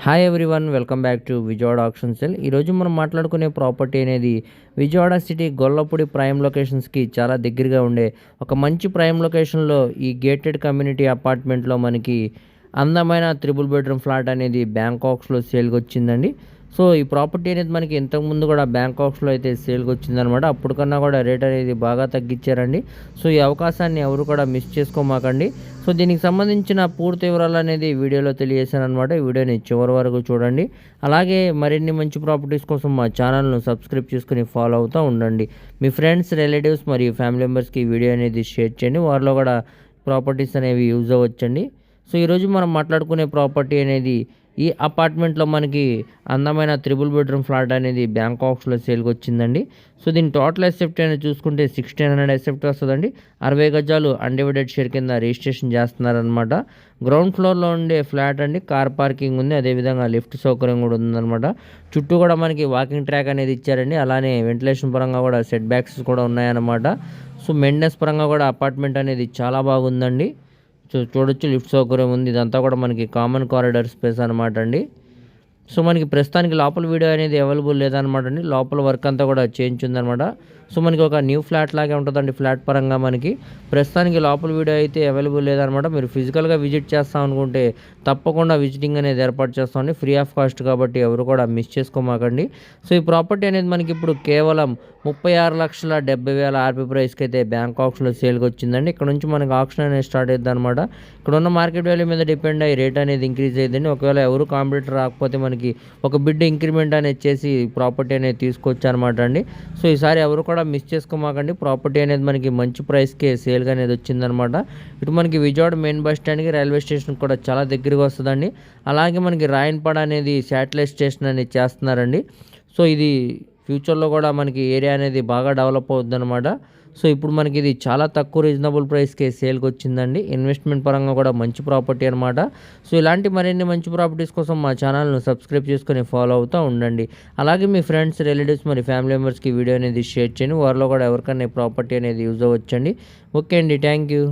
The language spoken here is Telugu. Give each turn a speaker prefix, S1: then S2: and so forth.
S1: Hi everyone welcome back to Vijayawada option cell ఈరోజు మనం మాట్లాడుకునే ప్రాపర్టీ అనేది విజయవాడ సిటీ గొల్లపూడి ప్రైమ్ లొకేషన్స్కి చాలా దగ్గరగా ఉండే ఒక మంచి ప్రైమ్ లొకేషన్లో ఈ గేటెడ్ కమ్యూనిటీ అపార్ట్మెంట్లో మనకి అందమైన త్రిబుల్ బెడ్రూమ్ ఫ్లాట్ అనేది బ్యాంకాక్స్లో సేల్కి వచ్చిందండి. సో ఈ ప్రాపర్టీ అనేది మనకి ఇంతకుముందు కూడా బ్యాంకాక్స్లో అయితే సేల్కి వచ్చిందనమాట. అప్పుడు కన్నా కూడా రేట్ అనేది బాగా తగ్గించారండి. సో ఈ అవకాశాన్ని ఎవరు కూడా మిస్ చేసుకోమాకండి. సో దీనికి సంబంధించిన పూర్తి వివరాలు అనేది వీడియోలో తెలియజేశాను అనమాట ఈ వీడియోని చివరి వరకు చూడండి. అలాగే మరిన్ని మంచి ప్రాపర్టీస్ కోసం మా ఛానల్ను సబ్స్క్రైబ్ చేసుకుని ఫాలో అవుతూ ఉండండి. మీ ఫ్రెండ్స్ రిలేటివ్స్ మరియు ఫ్యామిలీ మెంబర్స్కి ఈ వీడియో అనేది షేర్ చేయండి. వారిలో కూడా ప్రాపర్టీస్ అనేవి యూజ్ అవ్వచ్చండి. సో ఈరోజు మనం మాట్లాడుకునే ప్రాపర్టీ అనేది ఈ అపార్ట్మెంట్లో మనకి అందమైన త్రిబుల్ బెడ్రూమ్ ఫ్లాట్ అనేది బ్యాంకాక్స్లో సేల్కి వచ్చిందండి సో దీని టోటల్ ఎసెప్ట్ అనేది చూసుకుంటే సిక్స్టీన్ హండ్రెడ్ ఎసెప్ట్ వస్తుందండి. అరవై గజాలు అన్డివైడెడ్ షేర్ కింద రిజిస్ట్రేషన్ చేస్తున్నారనమాట గ్రౌండ్ ఫ్లోర్లో ఉండే ఫ్లాట్ అండి కార్ పార్కింగ్ ఉంది అదేవిధంగా లిఫ్ట్ సౌకర్యం కూడా ఉందన్నమాట. చుట్టూ కూడా మనకి వాకింగ్ ట్రాక్ అనేది ఇచ్చారండి. అలానే వెంటిలేషన్ పరంగా కూడా సెట్ బ్యాక్స్ కూడా ఉన్నాయన్నమాట. సో మెయింటెనెన్స్ పరంగా కూడా అపార్ట్మెంట్ అనేది చాలా బాగుందండి. చూడొచ్చు. లిఫ్ట్ సౌకర్యం ఉంది. ఇదంతా కూడా మనకి కామన్ కారిడార్ స్పేస్ అనమాట అండి. సో మనకి ప్రస్తుతానికి లోపల వీడియో అనేది అవైలబుల్ లేదనమాట అండి. లోపల వర్క్ అంతా కూడా చేంజ్ అనమాట సో మనకి ఒక న్యూ ఫ్లాట్ లాగే ఉంటుందండి. ఫ్లాట్ పరంగా మనకి. ప్రస్తుతానికి లోపల వీడియో అయితే అవైలబుల్ లేదనమాట. మీరు ఫిజికల్గా విజిట్ చేస్తాం అనుకుంటే తప్పకుండా విజిటింగ్ అనేది ఏర్పాటు చేస్తామండి. ఫ్రీ ఆఫ్ కాస్ట్ కాబట్టి ఎవరు కూడా మిస్ చేసుకోమాకండి. సో ఈ ప్రాపర్టీ అనేది మనకి ఇప్పుడు కేవలం ముప్పై ఆరు లక్షల డెబ్బై వేల ఆర్పీ ప్రైస్కి అయితే బ్యాంకాక్స్లో సేల్కి వచ్చిందండి. ఇక్కడ నుంచి మనకి ఆప్షన్ అనేది స్టార్ట్ అవుతుంది అనమాట ఇక్కడ ఉన్న మార్కెట్ వాల్యూ మీద డిపెండ్ అయ్యి రేట్ అనేది ఇంక్రీజ్ అయ్యిందండి. ఒకవేళ ఎవరు కాంపిటీటర్ రాకపోతే మనకి ఒక బిడ్ ఇంక్రిమెంట్ అనేది చేసి ప్రాపర్టీ అనేది తీసుకొచ్చి అనమాట అండి. సో ఈసారి ఎవరు కూడా మిస్ చేసుకోమాకండి. ప్రాపర్టీ అనేది మనకి మంచి ప్రైస్కే సేల్గా అనేది వచ్చిందనమాట. ఇటు మనకి విజయవాడ మెయిన్ బస్ స్టాండ్కి రైల్వే స్టేషన్ కూడా చాలా దగ్గరగా వస్తుందండి. అలాగే మనకి రాయన్పాడ అనేది శాటిలైట్ స్టేషన్ అనేది చేస్తున్నారండి. సో ఇది ఫ్యూచర్లో కూడా మనకి ఏరియా అనేది బాగా డెవలప్ అవుతుంది అనమాట సో ఇప్పుడు మనకి ఇది చాలా తక్కువ రీజనబుల్ ప్రైస్కే సేల్కి వచ్చిందండి ఇన్వెస్ట్మెంట్ పరంగా కూడా మంచి ప్రాపర్టీ అనమాట సో ఇలాంటి మరిన్ని మంచి ప్రాపర్టీస్ కోసం మా ఛానల్ను సబ్స్క్రైబ్ చేసుకొని ఫాలో అవుతూ ఉండండి. అలాగే మీ ఫ్రెండ్స్ రిలేటివ్స్ మరి ఫ్యామిలీ మెంబర్స్కి వీడియో అనేది షేర్ చేయండి. వారిలో కూడా ఎవరికైనా ప్రాపర్టీ అనేది యూజ్ అవ్వచ్చండి. ఓకే అండి. Thank you.